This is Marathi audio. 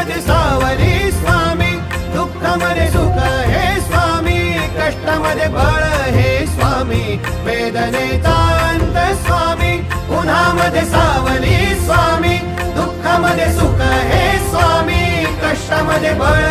स्वामी सावरी स्वामी दुःखमध्ये सुख हे स्वामी कष्टामध्ये बळ हे स्वामी वेदनेचा अंत स्वामी उन्हामध्ये सावली स्वामी दुःखामध्ये सुख हे स्वामी कष्टामध्ये बळ